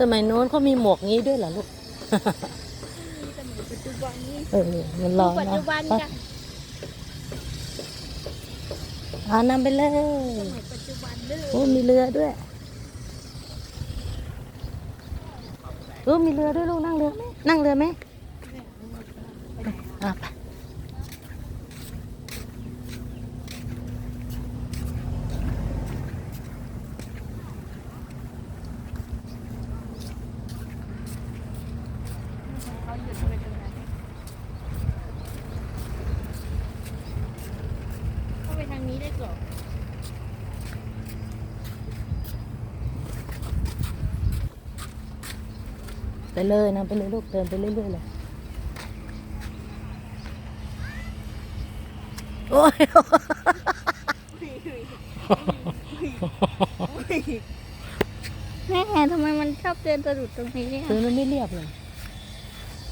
สมัยโน้นเขามีหมวกงี้ด้วยเหรอลูกมีสมัยปัจจุบันนี้เออมันร้อนปัจนะจุบันไปกับอ่านำไปเลยสมัยปัจจุบันเด้อโอ้มีเรือด้วยโอ้มีเรือด้วยลูกนั่งเรือไหมนั่งเรือไหมอะไป เขาหยุดไปตรงนั้นเข้าไปทางนี้ได้ก่อนไปเลยนะไปเลยลูกเดินไปเรื่อยๆเลยโอ้ยแม่ทำไมมันชอบเดินสะดุดตรงนี้เนี่ยเดินมันไม่เรียบเลย